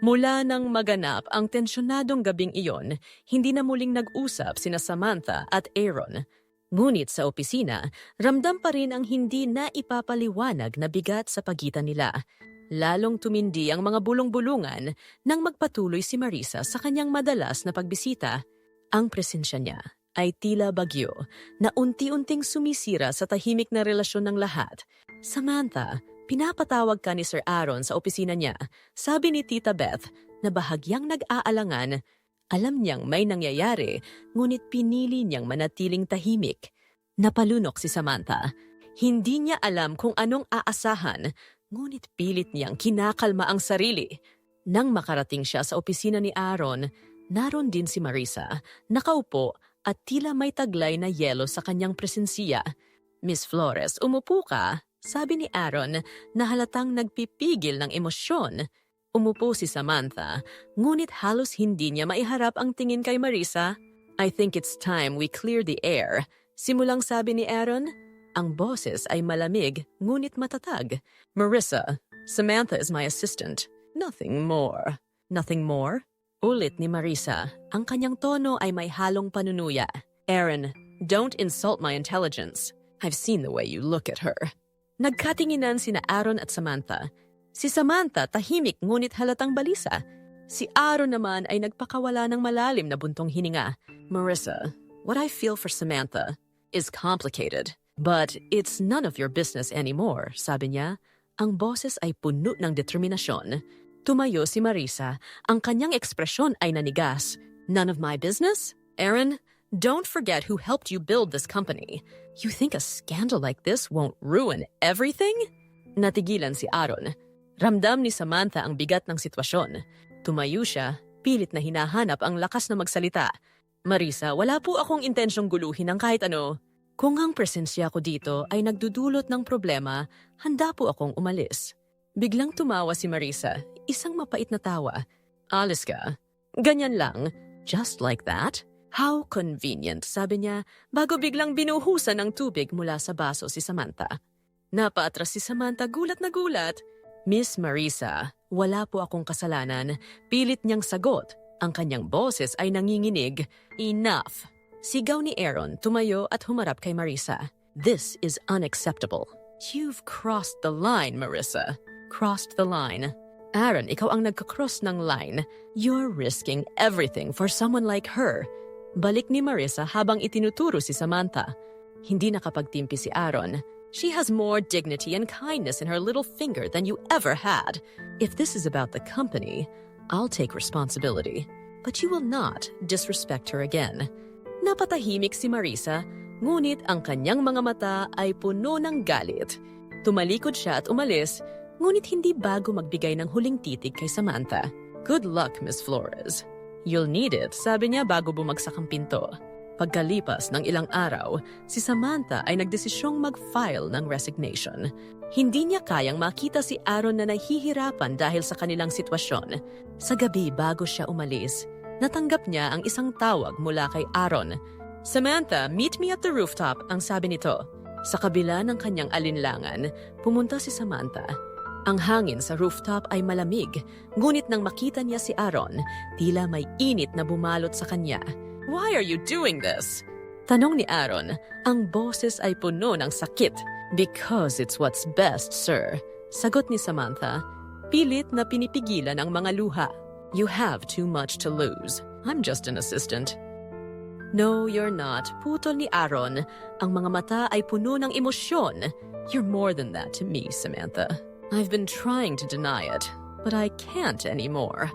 Mula nang maganap ang tensyonadong gabing iyon, hindi na muling nag-usap sina Samantha at Aaron. Ngunit sa opisina, ramdam pa rin ang hindi na ipapaliwanag na bigat sa pagitan nila. Lalong tumindi ang mga bulong-bulungan nang magpatuloy si Marisa sa kanyang madalas na pagbisita. Ang presensya niya ay tila bagyo na unti-unting sumisira sa tahimik na relasyon ng lahat. Samantha, pinapatawag ka ni Sir Aaron sa opisina niya. Sabi ni Tita Beth na bahagyang nag-aalangan. Alam niyang may nangyayari, ngunit pinili niyang manatiling tahimik. Napalunok si Samantha. Hindi niya alam kung anong aasahan, ngunit pilit niyang kinakalma ang sarili. Nang makarating siya sa opisina ni Aaron, naroon din si Marisa, nakaupo at tila may taglay na yelo sa kanyang presensiya. Miss Flores, umupo ka, sabi ni Aaron na halatang nagpipigil ng emosyon. Umupo si Samantha, ngunit halos hindi niya maiharap ang tingin kay Marisa. I think it's time we clear the air. Simulang sabi ni Aaron, ang boses ay malamig ngunit matatag. Marissa, Samantha is my assistant. Nothing more. Nothing more? Ulit ni Marisa, ang kanyang tono ay may halong panunuya. Aaron, don't insult my intelligence. I've seen the way you look at her. Nagkatinginan sina Aaron at Samantha. Si Samantha tahimik ngunit halatang balisa. Si Aaron naman ay nagpakawala ng malalim na buntong hininga. Marissa, what I feel for Samantha is complicated. But it's none of your business anymore, sabi niya. Ang boses ay puno ng determinasyon. Tumayo si Marisa. Ang kanyang ekspresyon ay nanigas. None of my business? Aaron, don't forget who helped you build this company. You think a scandal like this won't ruin everything? Natigilan si Aaron. Ramdam ni Samantha ang bigat ng sitwasyon. Tumayo siya, pilit na hinahanap ang lakas na magsalita. Marisa, wala po akong intensyong guluhin ng kahit ano. Kung ang presensya ko dito ay nagdudulot ng problema, handa po akong umalis. Biglang tumawa si Marisa, isang mapait na tawa. Alis ka. Ganyan lang. Just like that? How convenient, sabi niya, bago biglang binuhusan ng tubig mula sa baso si Samantha. Napaatras si Samantha gulat na gulat. Miss Marisa, wala po akong kasalanan. Pilit niyang sagot. Ang kanyang boses ay nanginginig. Enough! Sigaw ni Aaron, tumayo at humarap kay Marisa. This is unacceptable. You've crossed the line, Marissa. Crossed the line. Aaron, ikaw ang nagka-cross ng line. You're risking everything for someone like her. Balik ni Marissa habang itinuturo si Samantha. Hindi nakapagtimpi si Aaron. She has more dignity and kindness in her little finger than you ever had. If this is about the company, I'll take responsibility. But you will not disrespect her again. Napatahimik si Marisa, ngunit ang kanyang mga mata ay puno ng galit. Tumalikod siya at umalis, ngunit hindi bago magbigay ng huling titig kay Samantha. Good luck, Miss Flores. You'll need it, sabi niya bago bumagsak ang pinto. Pagkalipas ng ilang araw, si Samantha ay nagdesisyong mag-file ng resignation. Hindi niya kayang makita si Aaron na nahihirapan dahil sa kanilang sitwasyon. Sa gabi bago siya umalis, natanggap niya ang isang tawag mula kay Aaron. Samantha, meet me at the rooftop, ang sabi nito. Sa kabila ng kanyang alinlangan, pumunta si Samantha. Ang hangin sa rooftop ay malamig, ngunit nang makita niya si Aaron, tila may init na bumalot sa kanya. Why are you doing this? Tanong ni Aaron, ang boses ay puno ng sakit. Because it's what's best, sir. Sagot ni Samantha, pilit na pinipigilan ang mga luha. You have too much to lose. I'm just an assistant. No, you're not. Putol ni Aaron. Ang mga mata ay puno ng emosyon. You're more than that to me, Samantha. I've been trying to deny it, but I can't anymore.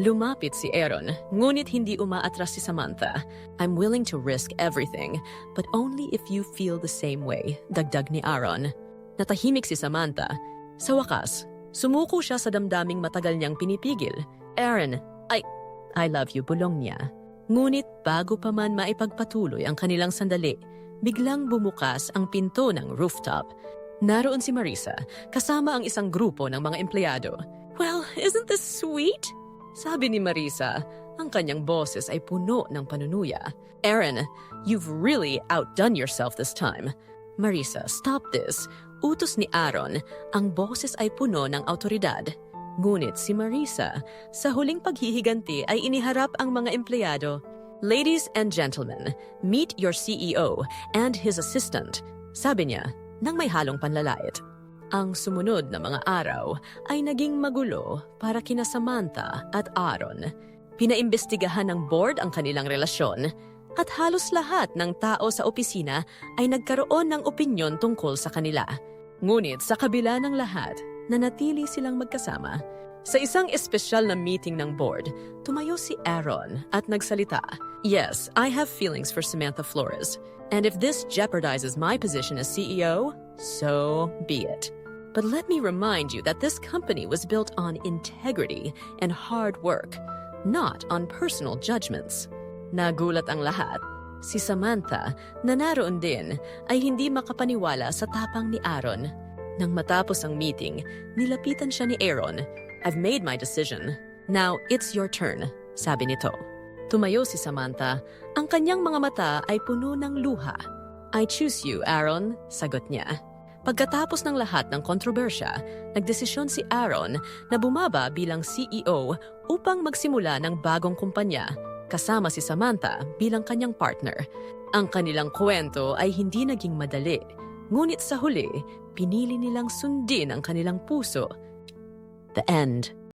Lumapit si Aaron, ngunit hindi umaatras si Samantha. I'm willing to risk everything, but only if you feel the same way, dagdag ni Aaron. Natahimik si Samantha. Sa wakas, sumuko siya sa damdaming matagal niyang pinipigil. Aaron, I, I love you, bulong niya. Ngunit bago pa man maipagpatuloy ang kanilang sandali, biglang bumukas ang pinto ng rooftop. Naroon si Marisa, kasama ang isang grupo ng mga empleyado. Well, isn't this sweet? Sabi ni Marisa, ang kanyang boses ay puno ng panunuya. Aaron, you've really outdone yourself this time. Marisa, stop this. Utos ni Aaron, ang boses ay puno ng autoridad. Ngunit si Marisa, sa huling paghihiganti ay iniharap ang mga empleyado. Ladies and gentlemen, meet your CEO and his assistant, sabi niya nang may halong panlalait. Ang sumunod na mga araw ay naging magulo para kina Samantha at Aaron. Pinaimbestigahan ng board ang kanilang relasyon at halos lahat ng tao sa opisina ay nagkaroon ng opinyon tungkol sa kanila. Ngunit sa kabila ng lahat, nanatili silang magkasama. Sa isang espesyal na meeting ng board, tumayo si Aaron at nagsalita. Yes, I have feelings for Samantha Flores. And if this jeopardizes my position as CEO, so be it. But let me remind you that this company was built on integrity and hard work, not on personal judgments. Nagulat ang lahat. Si Samantha, na din, ay hindi makapaniwala sa tapang ni Aaron. Nang matapos ang meeting, nilapitan siya ni Aaron. I've made my decision. Now, it's your turn, sabi nito. Tumayo si Samantha. Ang kanyang mga mata ay puno ng luha. I choose you, Aaron, sagot niya. Pagkatapos ng lahat ng kontrobersya, nagdesisyon si Aaron na bumaba bilang CEO upang magsimula ng bagong kumpanya, kasama si Samantha bilang kanyang partner. Ang kanilang kwento ay hindi naging madali, ngunit sa huli, pinili nilang sundin ang kanilang puso. The end.